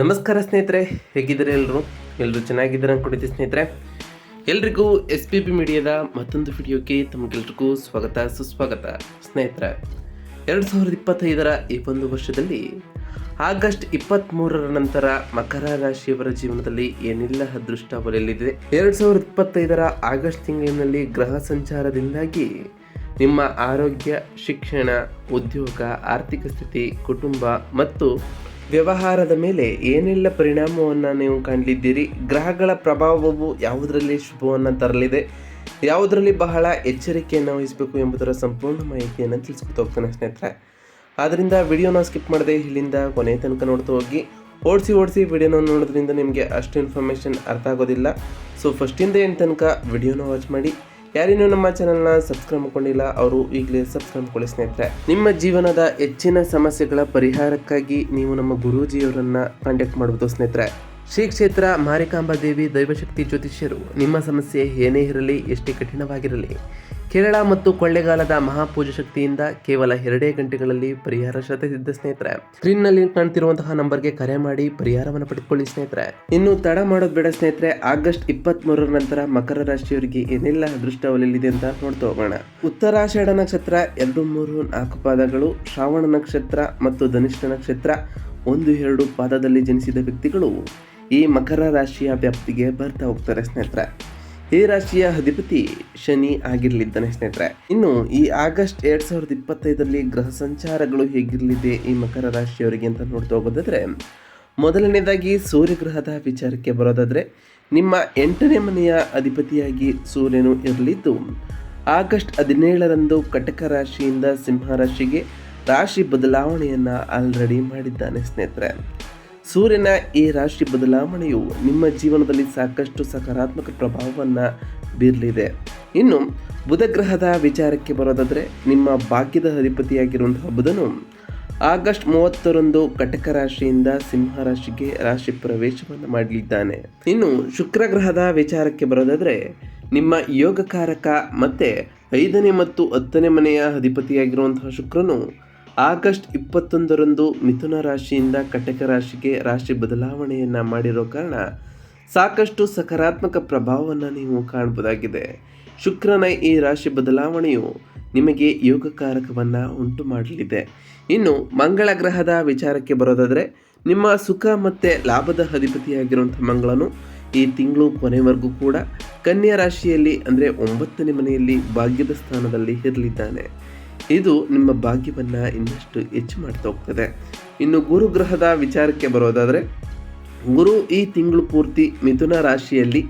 ನಮಸ್ಕಾರ ಸ್ನೇಹಿತರೆ, ಹೇಗಿದ್ದಾರೆ ಎಲ್ಲರೂ ಎಲ್ಲರೂ ಚೆನ್ನಾಗಿದ್ದಾರೆ ಅನ್ಕೊಂಡಿದ್ದೆ ಸ್ನೇಹಿತರೆ. ಎಲ್ರಿಗೂ ಎಸ್ ಪಿ ಬಿ ಮೀಡಿಯಾದ ಮತ್ತೊಂದು ವಿಡಿಯೋಕ್ಕೆ ತಮಗೆಲ್ರಿಗೂ ಸ್ವಾಗತ, ಸುಸ್ವಾಗತ ಸ್ನೇಹಿತರೆ. ಎರಡು ಸಾವಿರದ ಇಪ್ಪತ್ತೈದರ ಈ ಒಂದು ವರ್ಷದಲ್ಲಿ ಆಗಸ್ಟ್ ಇಪ್ಪತ್ತ್ಮೂರರ ನಂತರ ಮಕರ ರಾಶಿಯವರ ಜೀವನದಲ್ಲಿ ಏನಿಲ್ಲ, ಅದೃಷ್ಟ ಒಲೆಯಲಿದೆ ಎರಡು ಸಾವಿರದ ಇಪ್ಪತ್ತೈದರ ಆಗಸ್ಟ್ ತಿಂಗಳಿನಲ್ಲಿ ಗ್ರಹ ಸಂಚಾರದಿಂದಾಗಿ ನಿಮ್ಮ ಆರೋಗ್ಯ, ಶಿಕ್ಷಣ, ಉದ್ಯೋಗ, ಆರ್ಥಿಕ ಸ್ಥಿತಿ, ಕುಟುಂಬ ಮತ್ತು ವ್ಯವಹಾರದ ಮೇಲೆ ಏನೆಲ್ಲ ಪರಿಣಾಮವನ್ನು ನೀವು ಕಂಡಿದ್ದೀರಿ? ಗ್ರಹಗಳ ಪ್ರಭಾವವು ಯಾವುದರಲ್ಲಿ ಶುಭವನ್ನು ತರಲಿದೆ? ಯಾವುದರಲ್ಲಿ ಬಹಳ ಎಚ್ಚರಿಕೆಯನ್ನು ವಹಿಸಬೇಕು ಎಂಬುದರ ಸಂಪೂರ್ಣ ಮಾಹಿತಿಯನ್ನು ತಿಳಿಸ್ಕೊತ ಹೋಗ್ತಾನೆ ಸ್ನೇಹಿತರೆ. ಆದ್ದರಿಂದ ವಿಡಿಯೋನ ಸ್ಕಿಪ್ ಮಾಡದೆ ಇಲ್ಲಿಂದ ಕೊನೆ ತನಕ ನೋಡ್ತಾ ಹೋಗಿ. ಓಡಿಸಿ ಓಡಿಸಿ ವಿಡಿಯೋನ ನೋಡೋದ್ರಿಂದ ನಿಮಗೆ ಅಷ್ಟು ಇನ್ಫಾರ್ಮೇಷನ್ ಅರ್ಥ ಆಗೋದಿಲ್ಲ. ಸೊ ಫಸ್ಟಿಂದ ಏನು ತನಕ ವಿಡಿಯೋನ ವಾಚ್ ಮಾಡಿ ಯಾರೇನೂ ನಮ್ಮ ಚಾನೆಲ್ನ ಸಬ್ಸ್ಕ್ರೈಬ್ ಮಾಡ್ಕೊಂಡಿಲ್ಲ, ಅವರು ಈಗಲೇ ಸಬ್ಸ್ಕ್ರೈಬ್ ಮಾಡ್ಕೊಳ್ಳಿ ಸ್ನೇಹಿತರೆ. ನಿಮ್ಮ ಜೀವನದ ಹೆಚ್ಚಿನ ಸಮಸ್ಯೆಗಳ ಪರಿಹಾರಕ್ಕಾಗಿ ನೀವು ನಮ್ಮ ಗುರೂಜಿಯವರನ್ನ ಕಾಂಟ್ಯಾಕ್ಟ್ ಮಾಡಬಹುದು ಸ್ನೇಹಿತರೆ. ಶ್ರೀ ಕ್ಷೇತ್ರ ಮಾರಿಕಾಂಬಾ ದೇವಿ ದೈವಶಕ್ತಿ ಜ್ಯೋತಿಷ್ಯರು, ನಿಮ್ಮ ಸಮಸ್ಯೆ ಏನೇ ಇರಲಿ, ಎಷ್ಟೇ ಕಠಿಣವಾಗಿರಲಿ ಕೇರಳ ಮತ್ತು ಕೊಳ್ಳೆಗಾಲದ ಮಹಾಪೂಜ ಶಕ್ತಿಯಿಂದ ಕೇವಲ ಎರಡೇ ಗಂಟೆಗಳಲ್ಲಿ ಪರಿಹಾರ ಶತಸಿದ್ಧ ಸ್ನೇಹಿತರೆ. ಸ್ಕ್ರೀನ್ನಲ್ಲಿ ಕಾಣ್ತಿರುವಂತಹ ನಂಬರ್ಗೆ ಕರೆ ಮಾಡಿ ಪರಿಹಾರವನ್ನು ಪಡೆದುಕೊಳ್ಳಿ ಸ್ನೇಹಿತರೆ. ಇನ್ನು ತಡ ಮಾಡೋದು ಬೇಡ ಸ್ನೇಹಿತರೆ, ಆಗಸ್ಟ್ ಇಪ್ಪತ್ತ್ ಮೂರರ ನಂತರ ಮಕರ ರಾಶಿಯವರಿಗೆ ಏನೆಲ್ಲ ಅದೃಷ್ಟ ಒಲಿಯಲಿದೆ ಅಂತ ನೋಡ್ತಾ ಹೋಗೋಣ. ಉತ್ತರಾಷಾಢ ನಕ್ಷತ್ರ, ಎರಡು ಮೂರು ನಾಲ್ಕು ಪಾದಗಳು, ಶ್ರಾವಣ ನಕ್ಷತ್ರ ಮತ್ತು ಧನಿಷ್ಠ ನಕ್ಷತ್ರ, ಒಂದು ಎರಡು ಪಾದದಲ್ಲಿ ಜನಿಸಿದ ವ್ಯಕ್ತಿಗಳು ಈ ಮಕರ ರಾಶಿಯ ವ್ಯಾಪ್ತಿಗೆ ಬರ್ತಾ ಹೋಗ್ತಾರೆ ಸ್ನೇಹಿತರೆ. ಈ ರಾಶಿಯ ಅಧಿಪತಿ ಶನಿ ಆಗಿರಲಿದ್ದಾನೆ ಸ್ನೇಹಿತರೆ. ಇನ್ನು ಈ ಆಗಸ್ಟ್ ಎರಡ್ ಸಾವಿರದ ಇಪ್ಪತ್ತೈದರಲ್ಲಿ ಗ್ರಹ ಸಂಚಾರಗಳು ಹೇಗಿರಲಿದೆ ಈ ಮಕರ ರಾಶಿಯವರಿಗೆ ಅಂತ ನೋಡ್ತಾ ಹೋಗೋದಾದ್ರೆ, ಮೊದಲನೇದಾಗಿ ಸೂರ್ಯಗ್ರಹದ ವಿಚಾರಕ್ಕೆ ಬರೋದಾದ್ರೆ, ನಿಮ್ಮ ಎಂಟನೇ ಮನೆಯ ಅಧಿಪತಿಯಾಗಿ ಸೂರ್ಯನು ಇರಲಿದ್ದು, ಆಗಸ್ಟ್ ಹದಿನೇಳರಂದು ಕಟಕ ರಾಶಿಯಿಂದ ಸಿಂಹ ರಾಶಿಗೆ ರಾಶಿ ಬದಲಾವಣೆಯನ್ನು ಆಲ್ರೆಡಿ ಮಾಡಿದ್ದಾನೆ ಸ್ನೇಹಿತರೆ. ಸೂರ್ಯನ ಈ ರಾಶಿ ಬದಲಾವಣೆಯು ನಿಮ್ಮ ಜೀವನದಲ್ಲಿ ಸಾಕಷ್ಟು ಸಕಾರಾತ್ಮಕ ಪ್ರಭಾವವನ್ನು ಬೀರಲಿದೆ. ಇನ್ನು ಬುಧಗ್ರಹದ ವಿಚಾರಕ್ಕೆ ಬರೋದಾದರೆ ನಿಮ್ಮ ಭಾಗ್ಯದ ಅಧಿಪತಿಯಾಗಿರುವಂತಹ ಬುಧನು ಆಗಸ್ಟ್ ಮೂವತ್ತರಂದು ಕಟಕ ರಾಶಿಯಿಂದ ಸಿಂಹ ರಾಶಿಗೆ ರಾಶಿ ಪ್ರವೇಶವನ್ನು ಮಾಡಲಿದ್ದಾನೆ. ಇನ್ನು ಶುಕ್ರ ಗ್ರಹದ ವಿಚಾರಕ್ಕೆ ಬರೋದಾದರೆ ನಿಮ್ಮ ಯೋಗಕಾರಕ ಮತ್ತು ಐದನೇ ಮತ್ತು ಹತ್ತನೇ ಮನೆಯ ಅಧಿಪತಿಯಾಗಿರುವಂತಹ ಶುಕ್ರನು ಆಗಸ್ಟ್ ಇಪ್ಪತ್ತೊಂದರಂದು ಮಿಥುನ ರಾಶಿಯಿಂದ ಕಟಕ ರಾಶಿಗೆ ರಾಶಿ ಬದಲಾವಣೆಯನ್ನು ಮಾಡಿರೋ ಕಾರಣ ಸಾಕಷ್ಟು ಸಕಾರಾತ್ಮಕ ಪ್ರಭಾವವನ್ನು ನೀವು ಕಾಣಬಹುದಾಗಿದೆ ಶುಕ್ರನ ಈ ರಾಶಿ ಬದಲಾವಣೆಯು ನಿಮಗೆ ಯೋಗಕಾರಕವನ್ನು ಉಂಟು ಮಾಡಲಿದೆ. ಇನ್ನು ಮಂಗಳ ಗ್ರಹದ ವಿಚಾರಕ್ಕೆ ಬರೋದಾದರೆ, ನಿಮ್ಮ ಸುಖ ಮತ್ತು ಲಾಭದ ಅಧಿಪತಿಯಾಗಿರುವಂಥ ಮಂಗಳನು ಈ ತಿಂಗಳು ಕೊನೆವರೆಗೂ ಕೂಡ ಕನ್ಯಾ ರಾಶಿಯಲ್ಲಿ ಅಂದರೆ ಒಂಬತ್ತನೇ ಮನೆಯಲ್ಲಿ ಭಾಗ್ಯದ ಸ್ಥಾನದಲ್ಲಿ ಇರಲಿದ್ದಾನೆ. ಇದು ನಿಮ್ಮ ಭಾಗ್ಯವನ್ನು ಇನ್ನಷ್ಟು ಹೆಚ್ಚು ಮಾಡ್ತಾ ಹೋಗ್ತದೆ. ಇನ್ನು ಗುರು ಗ್ರಹದ ವಿಚಾರಕ್ಕೆ ಬರೋದಾದರೆ, ಗುರು ಈ ತಿಂಗಳು ಪೂರ್ತಿ ಮಿಥುನ ರಾಶಿಯಲ್ಲಿ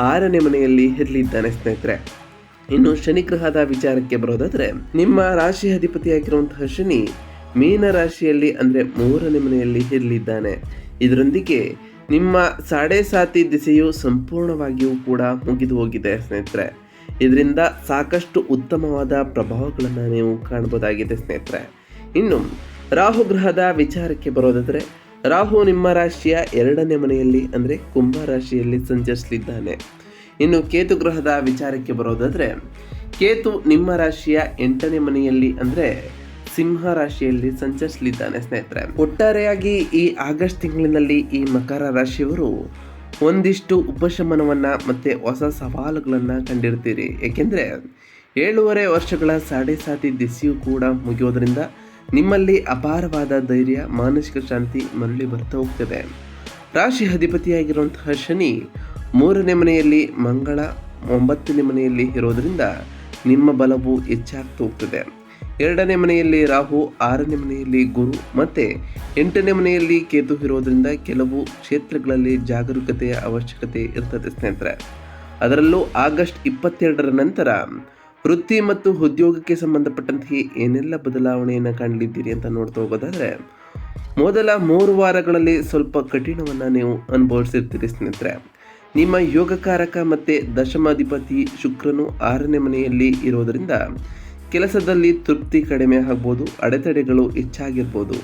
ಆರನೇ ಮನೆಯಲ್ಲಿ ಇರಲಿದ್ದಾನೆ ಸ್ನೇಹಿತರೆ. ಇನ್ನು ಶನಿ ಗ್ರಹದ ವಿಚಾರಕ್ಕೆ ಬರೋದಾದರೆ, ನಿಮ್ಮ ರಾಶಿ ಅಧಿಪತಿಯಾಗಿರುವಂತಹ ಶನಿ ಮೀನ ರಾಶಿಯಲ್ಲಿ ಅಂದರೆ ಮೂರನೇ ಮನೆಯಲ್ಲಿ ಇರಲಿದ್ದಾನೆ ಇದರೊಂದಿಗೆ ನಿಮ್ಮ ಸಾಡೆ ಸಾತಿ ದಿಸೆಯು ಸಂಪೂರ್ಣವಾಗಿಯೂ ಕೂಡ ಮುಗಿದು ಹೋಗಿದೆ ಸ್ನೇಹಿತರೆ. ಇದರಿಂದ ಸಾಕಷ್ಟು ಉತ್ತಮವಾದ ಪ್ರಭಾವಗಳನ್ನು ನೀವು ಕಾಣಬಹುದಾಗಿದೆ ಸ್ನೇಹಿತರೆ. ಇನ್ನು, ರಾಹು ಗ್ರಹದ ವಿಚಾರಕ್ಕೆ ಬರೋದಾದರೆ, ರಾಹು ನಿಮ್ಮ ರಾಶಿಯ ಎರಡನೇ ಮನೆಯಲ್ಲಿ, ಅಂದರೆ ಕುಂಭ ರಾಶಿಯಲ್ಲಿ ಸಂಚರಿಸಲಿದ್ದಾನೆ. ಇನ್ನು, ಕೇತು ಗ್ರಹದ ವಿಚಾರಕ್ಕೆ ಬರೋದಾದರೆ, ಕೇತು ನಿಮ್ಮ ರಾಶಿಯ ಎಂಟನೇ ಮನೆಯಲ್ಲಿ, ಅಂದರೆ ಸಿಂಹ ರಾಶಿಯಲ್ಲಿ ಸಂಚರಿಸಲಿದ್ದಾನೆ, ಸ್ನೇಹಿತರೆ. ಒಟ್ಟಾರೆಯಾಗಿ ಈ ಆಗಸ್ಟ್ ತಿಂಗಳಿನಲ್ಲಿ ಈ ಮಕರ ರಾಶಿಯವರು ಒಂದಿಷ್ಟು ಉಪಶಮನವನ್ನು ಮತ್ತು ಹೊಸ ಸವಾಲುಗಳನ್ನು ಕಂಡಿರ್ತೀರಿ. ಏಕೆಂದರೆ ಏಳುವರೆ ವರ್ಷಗಳ ಸಾಡೆ ಸಾತಿ ದಿಸಿಯು ಕೂಡ ಮುಗಿಯೋದ್ರಿಂದ ನಿಮ್ಮಲ್ಲಿ ಅಪಾರವಾದ ಧೈರ್ಯ, ಮಾನಸಿಕ ಶಾಂತಿ ಮರಳಿ ಬರ್ತಾ ಹೋಗ್ತದೆ. ರಾಶಿ ಅಧಿಪತಿಯಾಗಿರುವಂತಹ ಶನಿ ಮೂರನೇ ಮನೆಯಲ್ಲಿ ಮಂಗಳ, ಒಂಬತ್ತನೇ ಮನೆಯಲ್ಲಿ ಇರೋದರಿಂದ ನಿಮ್ಮ ಬಲವು ಹೆಚ್ಚಾಗ್ತಾ ಹೋಗ್ತದೆ. ಎರಡನೇ ಮನೆಯಲ್ಲಿ ರಾಹು, ಆರನೇ ಮನೆಯಲ್ಲಿ ಗುರು, ಮತ್ತು ಎಂಟನೇ ಮನೆಯಲ್ಲಿ ಕೇತು ಇರೋದ್ರಿಂದ ಕೆಲವು ಕ್ಷೇತ್ರಗಳಲ್ಲಿ ಜಾಗರೂಕತೆಯ ಅವಶ್ಯಕತೆ ಇರ್ತದೆ ಸ್ನೇಹಿತರೆ. ಅದರಲ್ಲೂ ಆಗಸ್ಟ್ ಇಪ್ಪತ್ತೆರಡರ ನಂತರ ವೃತ್ತಿ ಮತ್ತು ಉದ್ಯೋಗಕ್ಕೆ ಸಂಬಂಧಪಟ್ಟಂತೆ ಏನೆಲ್ಲ ಬದಲಾವಣೆಯನ್ನು ಕಾಣಲಿದ್ದೀರಿ ಅಂತ ನೋಡ್ತಾ ಹೋಗೋದಾದರೆ, ಮೊದಲ ಮೂರು ವಾರಗಳಲ್ಲಿ ಸ್ವಲ್ಪ ಕಠಿಣವನ್ನು ನೀವು ಅನುಭವಿಸಿರ್ತೀರಿ ಸ್ನೇಹಿತರೆ. ನಿಮ್ಮ ಯೋಗಕಾರಕ ಮತ್ತು ದಶಮಾಧಿಪತಿ ಶುಕ್ರನು ಆರನೇ ಮನೆಯಲ್ಲಿ ಇರೋದರಿಂದ ಕೆಲಸದಲ್ಲಿ ತೃಪ್ತಿ ಕಡಿಮೆ ಆಗ್ಬೋದು, ಅಡೆತಡೆಗಳು ಹೆಚ್ಚಾಗಿರ್ಬೋದು.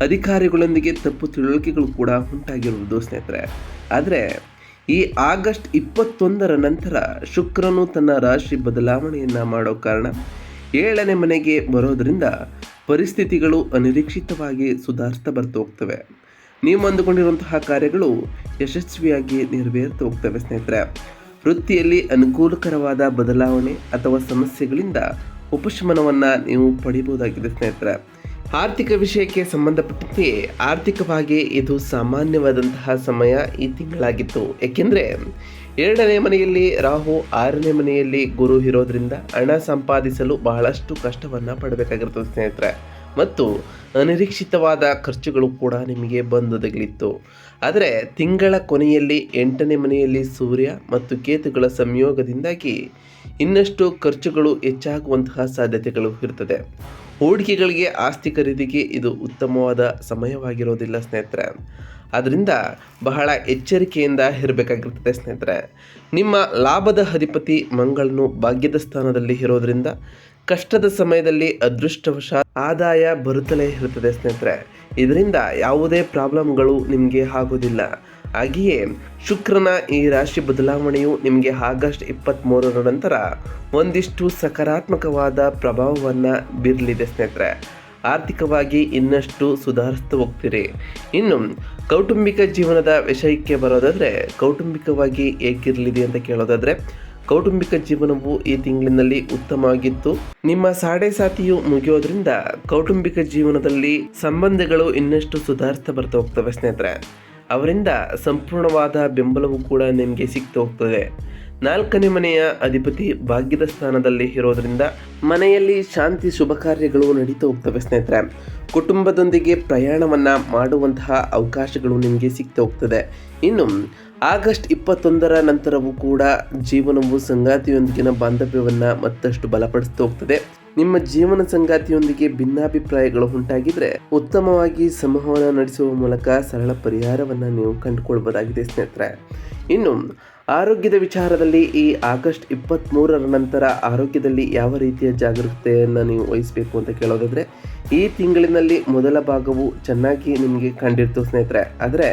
ಅಧಿಕಾರಿಗಳೊಂದಿಗೆ ತಪ್ಪು ತಿಳುವಳಿಕೆಗಳು ಕೂಡ ಉಂಟಾಗಿರುವುದು ಸ್ನೇಹಿತರೆ. ಆದರೆ, ಈ ಆಗಸ್ಟ್ ಇಪ್ಪತ್ತೊಂದರ ನಂತರ ಶುಕ್ರನು ತನ್ನ ರಾಶಿ ಬದಲಾವಣೆಯನ್ನು ಮಾಡೋ ಕಾರಣ ಏಳನೇ ಮನೆಗೆ ಬರೋದರಿಂದ ಪರಿಸ್ಥಿತಿಗಳು ಅನಿರೀಕ್ಷಿತವಾಗಿ ಸುಧಾರಿಸ್ತಾ ಬರ್ತಾ ಹೋಗ್ತವೆ. ನೀವು ಅಂದುಕೊಂಡಿರುವಂತಹ ಕಾರ್ಯಗಳು ಯಶಸ್ವಿಯಾಗಿ ನೆರವೇರ್ತಾ ಹೋಗ್ತವೆ ಸ್ನೇಹಿತರೆ. ವೃತ್ತಿಯಲ್ಲಿ ಅನುಕೂಲಕರವಾದ ಬದಲಾವಣೆ ಅಥವಾ ಸಮಸ್ಯೆಗಳಿಂದ ಉಪಶಮನವನ್ನು ನೀವು ಪಡಿಬಹುದಾಗಿದೆ ಸ್ನೇಹಿತರೆ. ಆರ್ಥಿಕ ವಿಷಯಕ್ಕೆ ಸಂಬಂಧಪಟ್ಟಂತೆ ಆರ್ಥಿಕವಾಗಿ ಇದು ಸಾಮಾನ್ಯವಾದಂತಹ ಸಮಯ ಈ ತಿಂಗಳಾಗಿತ್ತು. ಏಕೆಂದರೆ ಎರಡನೇ ಮನೆಯಲ್ಲಿ ರಾಹು, ಆರನೇ ಮನೆಯಲ್ಲಿ ಗುರು ಇರೋದ್ರಿಂದ ಹಣ ಸಂಪಾದಿಸಲು ಬಹಳಷ್ಟು ಕಷ್ಟವನ್ನು ಪಡಬೇಕಾಗಿರ್ತದೆ ಸ್ನೇಹಿತರೆ. ಮತ್ತು ಅನಿರೀಕ್ಷಿತವಾದ ಖರ್ಚುಗಳು ಕೂಡ ನಿಮಗೆ ಬಂದೊದಗಲಿತ್ತು ಆದರೆ ತಿಂಗಳ ಕೊನೆಯಲ್ಲಿ ಎಂಟನೇ ಮನೆಯಲ್ಲಿ ಸೂರ್ಯ ಮತ್ತು ಕೇತುಗಳ ಸಂಯೋಗದಿಂದಾಗಿ ಇನ್ನಷ್ಟು ಖರ್ಚುಗಳು ಹೆಚ್ಚಾಗುವಂತಹ ಸಾಧ್ಯತೆಗಳು ಇರ್ತದೆ ಹೂಡಿಕೆಗಳಿಗೆ ಆಸ್ತಿ ಖರೀದಿಗೆ ಇದು ಉತ್ತಮವಾದ ಸಮಯವಾಗಿರೋದಿಲ್ಲ ಸ್ನೇಹಿತರೆ. ಆದ್ದರಿಂದ ಬಹಳ ಎಚ್ಚರಿಕೆಯಿಂದ ಇರಬೇಕಾಗಿರ್ತದೆ ಸ್ನೇಹಿತರೆ. ನಿಮ್ಮ ಲಾಭದ ಅಧಿಪತಿ ಮಂಗಳನು ಭಾಗ್ಯದ ಸ್ಥಾನದಲ್ಲಿ ಇರೋದ್ರಿಂದ ಕಷ್ಟದ ಸಮಯದಲ್ಲಿ ಅದೃಷ್ಟವಶ ಆದಾಯ ಬರುತ್ತಲೇ ಇರುತ್ತದೆ ಸ್ನೇಹಿತರೆ. ಇದರಿಂದ ಯಾವುದೇ ಪ್ರಾಬ್ಲಮ್ಗಳು ನಿಮಗೆ ಆಗೋದಿಲ್ಲ ಹಾಗೆಯೇ ಶುಕ್ರನ ಈ ರಾಶಿ ಬದಲಾವಣೆಯು ನಿಮಗೆ ಆಗಸ್ಟ್ ಇಪ್ಪತ್ತ್ಮೂರರ ನಂತರ ಒಂದಿಷ್ಟು ಸಕಾರಾತ್ಮಕವಾದ ಪ್ರಭಾವವನ್ನು ಬೀರಲಿದೆ ಸ್ನೇಹಿತರೆ. ಆರ್ಥಿಕವಾಗಿ ಇನ್ನಷ್ಟು ಸುಧಾರಿಸ್ತಾ ಹೋಗ್ತೀರಿ. ಇನ್ನು ಕೌಟುಂಬಿಕ ಜೀವನದ ವಿಷಯಕ್ಕೆ ಬರೋದಾದರೆ ಕೌಟುಂಬಿಕವಾಗಿ ಹೇಗಿರಲಿದೆ ಅಂತ ಕೇಳೋದಾದರೆ ಕೌಟುಂಬಿಕ ಜೀವನವು ಈ ತಿಂಗಳಿನಲ್ಲಿ ಉತ್ತಮವಾಗಿತ್ತು. ನಿಮ್ಮ ಸಾಡೆ ಸಾತಿಯು ಮುಗಿಯೋದ್ರಿಂದ ಕೌಟುಂಬಿಕ ಜೀವನದಲ್ಲಿ ಸಂಬಂಧಗಳು ಇನ್ನಷ್ಟು ಸುಧಾರಿಸ್ತಾ ಬರ್ತಾ ಹೋಗ್ತವೆ ಸ್ನೇಹಿತರೆ. ಅವರಿಂದ ಸಂಪೂರ್ಣವಾದ ಬೆಂಬಲವು ಕೂಡ ನಿಮಗೆ ಸಿಗ್ತಾ ಹೋಗ್ತದೆ. ನಾಲ್ಕನೇ ಮನೆಯ ಅಧಿಪತಿ ಭಾಗ್ಯದ ಸ್ಥಾನದಲ್ಲಿ ಇರೋದ್ರಿಂದ ಮನೆಯಲ್ಲಿ ಶಾಂತಿ ಶುಭ ಕಾರ್ಯಗಳು ನಡೀತಾ ಹೋಗ್ತವೆ ಸ್ನೇಹಿತರೆ. ಕುಟುಂಬದೊಂದಿಗೆ ಪ್ರಯಾಣವನ್ನು ಮಾಡುವಂತಹ ಅವಕಾಶಗಳು ನಿಮಗೆ ಸಿಗ್ತಾ ಹೋಗ್ತದೆ. ಇನ್ನು ಆಗಸ್ಟ್ ಇಪ್ಪತ್ತೊಂದರ ನಂತರವೂ ಕೂಡ ಜೀವನವು ಸಂಗಾತಿಯೊಂದಿಗಿನ ಬಾಂಧವ್ಯವನ್ನು ಮತ್ತಷ್ಟು ಬಲಪಡಿಸ್ತಾ ಹೋಗ್ತದೆ. ನಿಮ್ಮ ಜೀವನ ಸಂಗಾತಿಯೊಂದಿಗೆ ಭಿನ್ನಾಭಿಪ್ರಾಯಗಳು ಉಂಟಾಗಿದ್ರೆ ಉತ್ತಮವಾಗಿ ಸಂವಹನ ನಡೆಸುವ ಮೂಲಕ ಸರಳ ಪರಿಹಾರವನ್ನು ನೀವು ಕಂಡುಕೊಳ್ಬೋದಾಗಿದೆ ಸ್ನೇಹಿತರೆ. ಇನ್ನು, ಆರೋಗ್ಯದ ವಿಚಾರದಲ್ಲಿ ಈ ಆಗಸ್ಟ್ ಇಪ್ಪತ್ತ್ಮೂರರ ನಂತರ ಆರೋಗ್ಯದಲ್ಲಿ ಯಾವ ರೀತಿಯ ಜಾಗರೂಕತೆಯನ್ನು ನೀವು ವಹಿಸಬೇಕು ಅಂತ ಕೇಳೋದಾದರೆ, ಈ ತಿಂಗಳಿನಲ್ಲಿ ಮೊದಲ ಭಾಗವು ಚೆನ್ನಾಗಿ ನಿಮಗೆ ಕಂಡಿರ್ತು ಸ್ನೇಹಿತರೆ. ಆದರೆ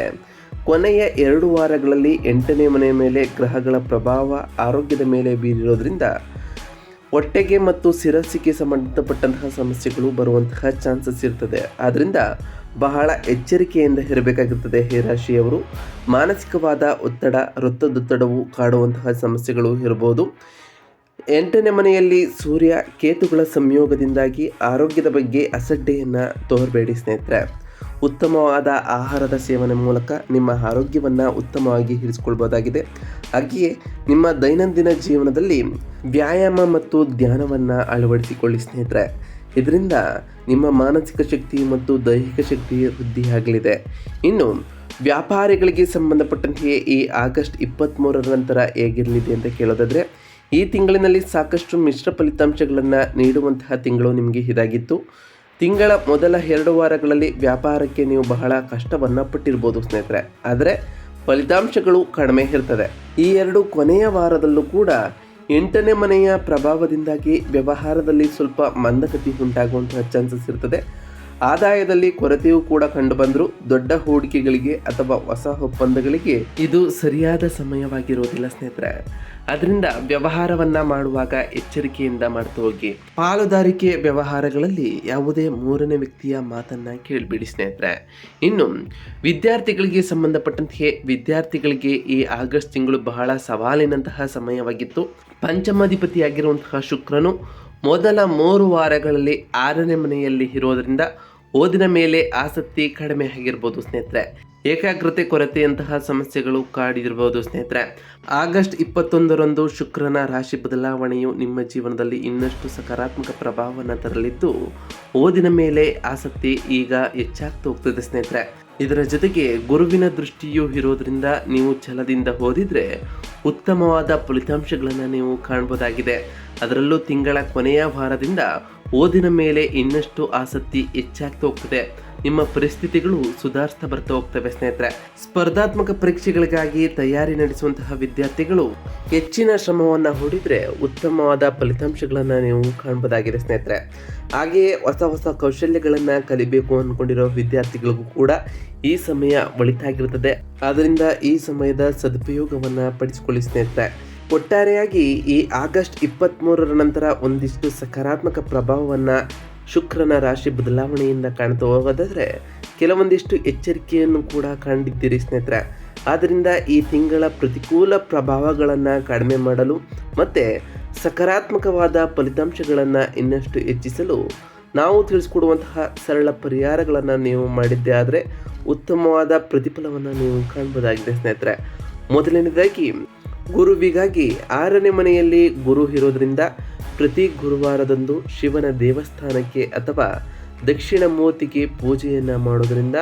ಕೊನೆಯ ಎರಡು ವಾರಗಳಲ್ಲಿ ಎಂಟನೇ ಮನೆಯ ಮೇಲೆ ಗ್ರಹಗಳ ಪ್ರಭಾವ ಆರೋಗ್ಯದ ಮೇಲೆ ಬೀರಿರೋದ್ರಿಂದ ಹೊಟ್ಟೆಗೆ ಮತ್ತು ಶಿರಸ್ಸಿಗೆ ಸಂಬಂಧಪಟ್ಟಂತಹ ಸಮಸ್ಯೆಗಳು ಬರುವಂತಹ ಚಾನ್ಸಸ್ ಇರ್ತದೆ. ಆದ್ದರಿಂದ ಬಹಳ ಎಚ್ಚರಿಕೆಯಿಂದ ಇರಬೇಕಾಗುತ್ತದೆ ಹೇ ರಾಶಿಯವರು. ಮಾನಸಿಕವಾದ ಒತ್ತಡ ವೃತ್ತದೊತ್ತಡವು ಕಾಡುವಂತಹ ಸಮಸ್ಯೆಗಳು ಇರಬಹುದು. ಎಂಟನೇ ಮನೆಯಲ್ಲಿ ಸೂರ್ಯ ಕೇತುಗಳ ಸಂಯೋಗದಿಂದಾಗಿ ಆರೋಗ್ಯದ ಬಗ್ಗೆ ಅಸಡ್ಡೆಯನ್ನು ತೋರಬೇಡಿ ಸ್ನೇಹಿತರೆ. ಉತ್ತಮವಾದ ಆಹಾರದ ಸೇವನೆ ಮೂಲಕ ನಿಮ್ಮ ಆರೋಗ್ಯವನ್ನು ಉತ್ತಮವಾಗಿ ಇರಿಸಿಕೊಳ್ಬೋದಾಗಿದೆ. ಹಾಗೆಯೇ ನಿಮ್ಮ ದೈನಂದಿನ ಜೀವನದಲ್ಲಿ ವ್ಯಾಯಾಮ ಮತ್ತು ಧ್ಯಾನವನ್ನು ಅಳವಡಿಸಿಕೊಳ್ಳಿ ಸ್ನೇಹಿತರೆ. ಇದರಿಂದ ನಿಮ್ಮ ಮಾನಸಿಕ ಶಕ್ತಿ ಮತ್ತು ದೈಹಿಕ ಶಕ್ತಿ ವೃದ್ಧಿಯಾಗಲಿದೆ. ಇನ್ನು ವ್ಯಾಪಾರಿಗಳಿಗೆ ಸಂಬಂಧಪಟ್ಟಂತೆಯೇ ಈ ಆಗಸ್ಟ್ ಇಪ್ಪತ್ತ್ಮೂರರ ನಂತರ ಹೇಗಿರಲಿದೆ ಅಂತ ಕೇಳೋದಾದರೆ, ಈ ತಿಂಗಳಿನಲ್ಲಿ ಸಾಕಷ್ಟು ಮಿಶ್ರ ಫಲಿತಾಂಶಗಳನ್ನು ನೀಡುವಂತಹ ತಿಂಗಳು ನಿಮಗೆ ಇದಾಗಿತ್ತು. ತಿಂಗಳ ಮೊದಲ ಎರಡು ವಾರಗಳಲ್ಲಿ ವ್ಯಾಪಾರಕ್ಕೆ ನೀವು ಬಹಳ ಕಷ್ಟವನ್ನು ಪಟ್ಟಿರ್ಬೋದು ಸ್ನೇಹಿತರೆ. ಆದರೆ ಫಲಿತಾಂಶಗಳು ಕಡಿಮೆ ಇರ್ತದೆ. ಈ ಎರಡು ಕೊನೆಯ ವಾರದಲ್ಲೂ ಕೂಡ ಎಂಟನೇ ಮನೆಯ ಪ್ರಭಾವದಿಂದಾಗಿ ವ್ಯವಹಾರದಲ್ಲಿ ಸ್ವಲ್ಪ ಮಂದಗತಿ ಉಂಟಾಗುವಂತಹ ಚಾನ್ಸಸ್ ಇರ್ತದೆ. ಆದಾಯದಲ್ಲಿ ಕೊರತೆಯೂ ಕೂಡ ಕಂಡುಬಂದರೂ ದೊಡ್ಡ ಹೂಡಿಕೆಗಳಿಗೆ ಅಥವಾ ಹೊಸ ಒಪ್ಪಂದಗಳಿಗೆ ಇದು ಸರಿಯಾದ ಸಮಯವಾಗಿರುವುದಿಲ್ಲ ಸ್ನೇಹಿತರೆ. ಅದರಿಂದ ವ್ಯವಹಾರವನ್ನ ಮಾಡುವಾಗ ಎಚ್ಚರಿಕೆಯಿಂದ ಮಾಡ್ತಾ ಹೋಗಿ. ಪಾಲುದಾರಿಕೆ ವ್ಯವಹಾರಗಳಲ್ಲಿ ಯಾವುದೇ ಮೂರನೇ ವ್ಯಕ್ತಿಯ ಮಾತನ್ನ ಕೇಳಬೇಡಿ ಸ್ನೇಹಿತರೆ. ಇನ್ನು, ವಿದ್ಯಾರ್ಥಿಗಳಿಗೆ ಸಂಬಂಧಪಟ್ಟಂತೆ ವಿದ್ಯಾರ್ಥಿಗಳಿಗೆ ಈ ಆಗಸ್ಟ್ ತಿಂಗಳು ಬಹಳ ಸವಾಲಿನಂತಹ ಸಮಯವಾಗಿತ್ತು. ಪಂಚಮಾಧಿಪತಿಯಾಗಿರುವಂತಹ ಶುಕ್ರನು ಮೊದಲ ಮೂರು ವಾರಗಳಲ್ಲಿ ಆರನೇ ಮನೆಯಲ್ಲಿ ಇರೋದರಿಂದ ಓದಿನ ಮೇಲೆ ಆಸಕ್ತಿ ಕಡಿಮೆ ಆಗಿರ್ಬೋದು ಸ್ನೇಹಿತರೆ. ಏಕಾಗ್ರತೆ, ಕೊರತೆಯಂತಹ ಸಮಸ್ಯೆಗಳು ಕಾಡಿರಬಹುದು ಸ್ನೇಹಿತರೆ. ಆಗಸ್ಟ್ ಇಪ್ಪತ್ತೊಂದರಂದು ಶುಕ್ರನ ರಾಶಿ ಬದಲಾವಣೆಯು ನಿಮ್ಮ ಜೀವನದಲ್ಲಿ ಇನ್ನಷ್ಟು ಸಕಾರಾತ್ಮಕ ಪ್ರಭಾವವನ್ನು ತರಲಿದ್ದು, ಓದಿನ ಮೇಲೆ ಆಸಕ್ತಿ ಈಗ ಹೆಚ್ಚಾಗ್ತಾ ಹೋಗ್ತದೆ ಸ್ನೇಹಿತರೆ. ಇದರ ಜೊತೆಗೆ ಗುರುವಿನ ದೃಷ್ಟಿಯೂ ಇರೋದ್ರಿಂದ ನೀವು ಛಲದಿಂದ ಓದಿದ್ರೆ ಉತ್ತಮವಾದ ಫಲಿತಾಂಶಗಳನ್ನು ನೀವು ಕಾಣ್ಬೋದಾಗಿದೆ. ಅದರಲ್ಲೂ ತಿಂಗಳ ಕೊನೆಯ ವಾರದಿಂದ ಓದಿನ ಮೇಲೆ ಇನ್ನಷ್ಟು ಆಸಕ್ತಿ ಹೆಚ್ಚಾಗ್ತಾ ಹೋಗ್ತದೆ. ನಿಮ್ಮ ಪರಿಸ್ಥಿತಿಗಳು ಸುಧಾರಿಸ್ತಾ ಬರ್ತಾ ಹೋಗ್ತವೆ ಸ್ನೇಹಿತರೆ. ಸ್ಪರ್ಧಾತ್ಮಕ ಪರೀಕ್ಷೆಗಳಿಗಾಗಿ ತಯಾರಿ ನಡೆಸುವಂತಹ ವಿದ್ಯಾರ್ಥಿಗಳು ಹೆಚ್ಚಿನ ಶ್ರಮವನ್ನು ಹೂಡಿದರೆ ಉತ್ತಮವಾದ ಫಲಿತಾಂಶಗಳನ್ನು ನೀವು ಕಾಣಬಹುದಾಗಿದೆ ಸ್ನೇಹಿತರೆ. ಹಾಗೆಯೇ ಹೊಸ ಹೊಸ ಕೌಶಲ್ಯಗಳನ್ನು ಕಲಿಬೇಕು ಅಂದ್ಕೊಂಡಿರೋ ವಿದ್ಯಾರ್ಥಿಗಳಿಗೂ ಕೂಡ ಈ ಸಮಯ ಒಳಿತಾಗಿರುತ್ತದೆ. ಆದ್ದರಿಂದ ಈ ಸಮಯದ ಸದುಪಯೋಗವನ್ನು ಪಡಿಸಿಕೊಳ್ಳಿ ಸ್ನೇಹಿತರೆ. ಒಟ್ಟಾರೆಯಾಗಿ ಈ ಆಗಸ್ಟ್ ಇಪ್ಪತ್ತ್ಮೂರರ ನಂತರ ಒಂದಿಷ್ಟು ಸಕಾರಾತ್ಮಕ ಪ್ರಭಾವವನ್ನು ಶುಕ್ರನ ರಾಶಿ ಬದಲಾವಣೆಯಿಂದ ಕಾಣ್ತಾ ಹೋಗೋದಾದರೆ ಕೆಲವೊಂದಿಷ್ಟು ಎಚ್ಚರಿಕೆಯನ್ನು ಕೂಡ ಕಂಡಿದ್ದೀರಿ ಸ್ನೇಹಿತರೆ. ಆದ್ದರಿಂದ ಈ ತಿಂಗಳ ಪ್ರತಿಕೂಲ ಪ್ರಭಾವಗಳನ್ನು ಕಡಿಮೆ ಮಾಡಲು ಮತ್ತು ಸಕಾರಾತ್ಮಕವಾದ ಫಲಿತಾಂಶಗಳನ್ನು ಇನ್ನಷ್ಟು ಹೆಚ್ಚಿಸಲು ನಾವು ತಿಳಿಸ್ಕೊಡುವಂತಹ ಸರಳ ಪರಿಹಾರಗಳನ್ನು ನೀವು ಮಾಡಿದ್ದೇ ಆದರೆ ಉತ್ತಮವಾದ ಪ್ರತಿಫಲವನ್ನು ನೀವು ಕಾಣ್ಬೋದಾಗಿದೆ ಸ್ನೇಹಿತರೆ. ಮೊದಲನೇದಾಗಿ ಗುರುವಿಗಾಗಿ ಆರನೇ ಮನೆಯಲ್ಲಿ ಗುರು ಇರೋದ್ರಿಂದ ಪ್ರತಿ ಗುರುವಾರದಂದು ಶಿವನ ದೇವಸ್ಥಾನಕ್ಕೆ ಅಥವಾ ದಕ್ಷಿಣ ಮೂರ್ತಿಗೆ ಪೂಜೆಯನ್ನು ಮಾಡೋದರಿಂದ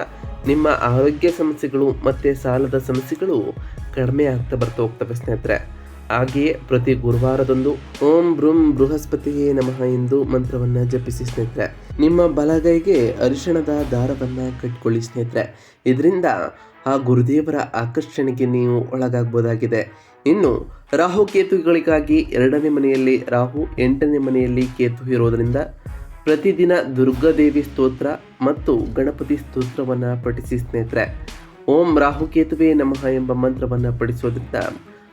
ನಿಮ್ಮ ಆರೋಗ್ಯ ಸಮಸ್ಯೆಗಳು ಮತ್ತು ಸಾಲದ ಸಮಸ್ಯೆಗಳು ಕಡಿಮೆ ಆಗ್ತಾ ಬರ್ತಾ ಹೋಗ್ತವೆ ಸ್ನೇಹಿತರೆ. ಹಾಗೆಯೇ ಪ್ರತಿ ಗುರುವಾರದಂದು ಓಂ ಬೃಂ ಬೃಹಸ್ಪತಿಯೇ ನಮಃ ಎಂದು ಮಂತ್ರವನ್ನು ಜಪಿಸಿ ಸ್ನೇಹಿತರೆ. ನಿಮ್ಮ ಬಲಗೈಗೆ ಅರಿಶಿಣದ ದಾರವನ್ನು ಕಟ್ಕೊಳ್ಳಿ ಸ್ನೇಹಿತರೆ. ಇದರಿಂದ ಆ ಗುರುದೇವರ ಆಕರ್ಷಣೆಗೆ ನೀವು ಒಳಗಾಗಬಹುದಾಗಿದೆ ಇನ್ನು, ರಾಹು ಕೇತುಗಳಿಗಾಗಿ ಎರಡನೇ ಮನೆಯಲ್ಲಿ, ರಾಹು ಎಂಟನೇ ಮನೆಯಲ್ಲಿ ಕೇತು ಇರೋದರಿಂದ ಪ್ರತಿದಿನ ದುರ್ಗಾದೇವಿ ಸ್ತೋತ್ರ ಮತ್ತು ಗಣಪತಿ ಸ್ತೋತ್ರವನ್ನು ಪಠಿಸಿ ಸ್ನೇಹಿತರೆ. ಓಂ ರಾಹುಕೇತುವೇ ನಮಃ ಎಂಬ ಮಂತ್ರವನ್ನು ಪಠಿಸೋದ್ರಿಂದ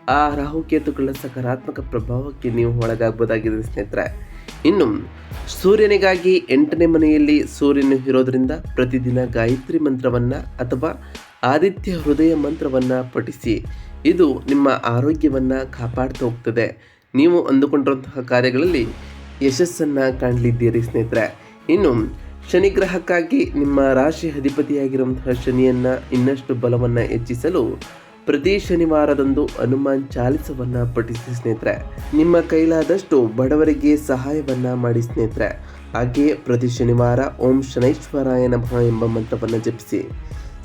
ಆ ರಾಹುಕೇತುಗಳ ಸಕಾರಾತ್ಮಕ ಪ್ರಭಾವಕ್ಕೆ ನೀವು ಒಳಗಾಗಬಹುದಾಗಿದೆ ಸ್ನೇಹಿತರೆ. ಇನ್ನು, ಸೂರ್ಯನಿಗಾಗಿ ಎಂಟನೇ ಮನೆಯಲ್ಲಿ ಸೂರ್ಯನು ಇರೋದರಿಂದ ಪ್ರತಿದಿನ ಗಾಯತ್ರಿ ಮಂತ್ರವನ್ನು ಅಥವಾ ಆದಿತ್ಯ ಹೃದಯ ಮಂತ್ರವನ್ನು ಪಠಿಸಿ. ಇದು ನಿಮ್ಮ ಆರೋಗ್ಯವನ್ನು ಕಾಪಾಡ್ತಾ ಹೋಗ್ತದೆ. ನೀವು ಅಂದುಕೊಂಡಿರುವಂತಹ ಕಾರ್ಯಗಳಲ್ಲಿ ಯಶಸ್ಸನ್ನು ಕಾಣಲಿದ್ದೀರಿ ಸ್ನೇಹಿತರೆ. ಇನ್ನು ಶನಿ ಗ್ರಹಕ್ಕಾಗಿ ನಿಮ್ಮ ರಾಶಿ ಅಧಿಪತಿಯಾಗಿರುವಂತಹ ಶನಿಯನ್ನು ಇನ್ನಷ್ಟು ಬಲವನ್ನು ಹೆಚ್ಚಿಸಲು ಪ್ರತಿ ಶನಿವಾರದಂದು ಹನುಮಾನ್ ಚಾಲಿಸವನ್ನು ಪಠಿಸಿ ಸ್ನೇಹಿತರೆ. ನಿಮ್ಮ ಕೈಲಾದಷ್ಟು ಬಡವರಿಗೆ ಸಹಾಯವನ್ನು ಮಾಡಿ ಸ್ನೇಹಿತರೆ. ಹಾಗೆಯೇ ಪ್ರತಿ ಶನಿವಾರ ಓಂ ಶನೈಶ್ವರಾಯ ನಮಃ ಎಂಬ ಮಂತ್ರವನ್ನು ಜಪಿಸಿ.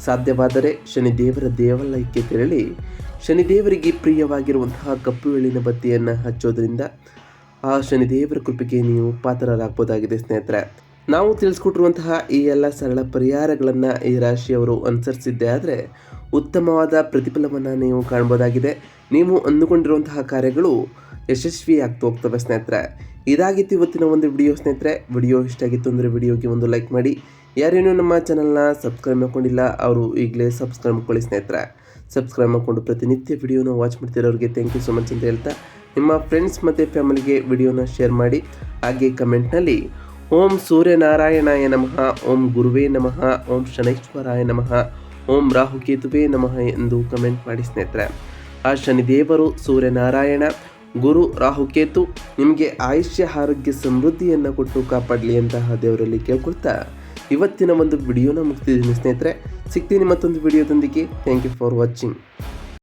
ಸಾಧ್ಯವಾದರೆ ಶನಿದೇವರ ದೇವಾಲಯಕ್ಕೆ ತೆರಳಿ ಶನಿದೇವರಿಗೆ ಪ್ರಿಯವಾಗಿರುವಂತಹ ಕಪ್ಪು ಎಳ್ಳಿನ ಬತ್ತಿಯನ್ನು ಹಚ್ಚೋದ್ರಿಂದ ಆ ಶನಿದೇವರ ಕೃಪೆಗೆ ನೀವು ಪಾತ್ರರಾಗಬಹುದಾಗಿದೆ, ಸ್ನೇಹಿತರೆ. ನಾವು ತಿಳಿಸ್ಕೊಟ್ಟಿರುವಂತಹ ಈ ಎಲ್ಲ ಸರಳ ಪರಿಹಾರಗಳನ್ನು ಈ ರಾಶಿಯವರು ಅನುಸರಿಸಿದ್ದೇ ಆದರೆ ಉತ್ತಮವಾದ ಪ್ರತಿಫಲವನ್ನು ನೀವು ಕಾಣ್ಬೋದಾಗಿದೆ ನೀವು ಅಂದುಕೊಂಡಿರುವಂತಹ ಕಾರ್ಯಗಳು ಯಶಸ್ವಿ ಆಗ್ತಾ ಹೋಗ್ತವೆ, ಸ್ನೇಹಿತರೆ. ಇದಾಗಿತ್ತು ಇವತ್ತಿನ ಒಂದು ವಿಡಿಯೋ, ಸ್ನೇಹಿತರೆ. ವಿಡಿಯೋ ಇಷ್ಟ ಆಗಿತ್ತು ಅಂದರೆ ವಿಡಿಯೋಗೆ ಒಂದು ಲೈಕ್ ಮಾಡಿ. ಯಾರೇನೂ ನಮ್ಮ ಚಾನಲ್ನ ಸಬ್ಸ್ಕ್ರೈಬ್ ಮಾಡ್ಕೊಂಡಿಲ್ಲ, ಅವರು ಈಗಲೇ ಸಬ್ಸ್ಕ್ರೈಬ್ ಮಾಡ್ಕೊಳ್ಳಿ ಸ್ನೇಹಿತರೆ. ಸಬ್ಸ್ಕ್ರೈಬ್ ಮಾಡಿಕೊಂಡು ಪ್ರತಿನಿತ್ಯ ವಿಡಿಯೋನ ವಾಚ್ ಮಾಡ್ತಿರೋರಿಗೆ ಥ್ಯಾಂಕ್ ಯು ಸೊ ಮಚ್ ಅಂತ ಹೇಳ್ತಾ, ನಿಮ್ಮ ಫ್ರೆಂಡ್ಸ್ ಮತ್ತು ಫ್ಯಾಮಿಲಿಗೆ ವಿಡಿಯೋನ ಶೇರ್ ಮಾಡಿ, ಹಾಗೆ ಕಮೆಂಟ್ನಲ್ಲಿ ಓಂ ಸೂರ್ಯನಾರಾಯಣಾಯ ನಮಃ, ಓಂ ಗುರುವೇ ನಮಃ, ಓಂ ಶನೈಶ್ವರಾಯ ನಮಃ, ಓಂ ರಾಹುಕೇತುವೇ ನಮಃ ಎಂದು ಕಮೆಂಟ್ ಮಾಡಿ ಸ್ನೇಹಿತರೆ. ಆ ಶನಿದೇವರು ಸೂರ್ಯನಾರಾಯಣ, ಗುರು ರಾಹುಕೇತು, ನಿಮಗೆ ಆಯುಷ್ಯ, ಆರೋಗ್ಯ ಸಮೃದ್ಧಿಯನ್ನು ಕೊಟ್ಟು ಕಾಪಾಡಲಿ ಅಂತಹ ದೇವರಲ್ಲಿ ಕೇಳ್ಕೊಳ್ತಾ ಇವತ್ತಿನ ಒಂದು ವಿಡಿಯೋನ ಮುಗ್ತಿದ್ದೀನಿ ಸ್ನೇಹಿತರೆ. ಸಿಗ್ತೀನಿ ಮತ್ತೊಂದು ವಿಡಿಯೋದೊಂದಿಗೆ. Thank you for watching